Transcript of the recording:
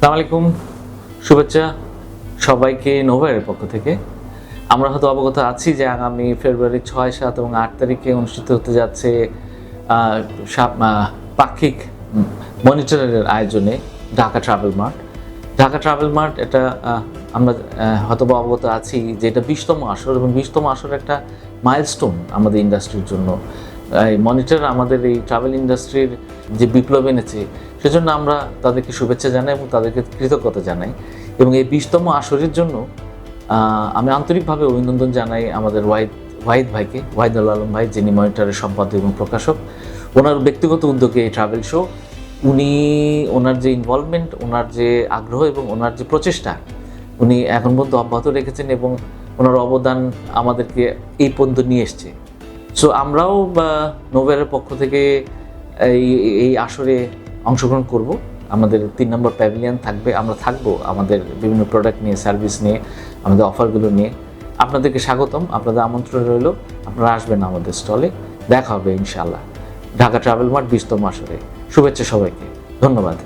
সালাম শুভেচ্ছা সবাইকে নোভের পক্ষ থেকে। আমরা হয়তো অবগত আছি যে আগামী ফেব্রুয়ারি ছয় সাত এবং আট তারিখে অনুষ্ঠিত হতে যাচ্ছে পাক্ষিক মনিটরের আয়োজনে Dhaka travel mart. Dhaka travel mart এটা আমরা আহ, হয়তো অবগত আছি যে এটা বিশতম আসর এবং বিশতম আসর একটা মাইলস্টোন আমাদের ইন্ডাস্ট্রির জন্য। মনিটর আমাদের এই ট্রাভেল ইন্ডাস্ট্রির যে বিপ্লব এনেছে, সেজন্য আমরা তাদেরকে শুভেচ্ছা জানাই এবং তাদেরকে কৃতজ্ঞতা জানাই। এবং এই বিশতম আসরের জন্য আমি আন্তরিকভাবে অভিনন্দন জানাই আমাদের ওয়াহিদ ওয়াহিদ ভাইকে, ওয়াহিদুল আলম ভাই, যিনি মনিটরের সম্পাদক এবং প্রকাশক। ওনার ব্যক্তিগত উদ্যোগে এই ট্রাভেল শো উনি ওনার যে ইনভলভমেন্ট ওনার যে আগ্রহ এবং ওনার যে প্রচেষ্টা, উনি এখন পর্যন্ত অব্যাহত রেখেছেন এবং ওনার অবদান আমাদেরকে এই পর্যন্ত নিয়ে এসছে। সো আমরাও, বা নোভেলের পক্ষ থেকে এই এই আসরে অংশগ্রহণ করব। আমাদের তিন নম্বর প্যাভিলিয়ন থাকবে। আমরা থাকব আমাদের বিভিন্ন প্রোডাক্ট নিয়ে সার্ভিস নিয়ে, আমাদের অফারগুলো নিয়ে। আপনাদেরকে স্বাগতম। আপনাদের আমন্ত্রণ রইল। আপনারা আসবেন আমাদের স্টলে দেখা হবে ইনশাল্লাহ ঢাকা ট্রাভেল মার্ট বিশতম আসরে। শুভেচ্ছা সবাইকে। ধন্যবাদ।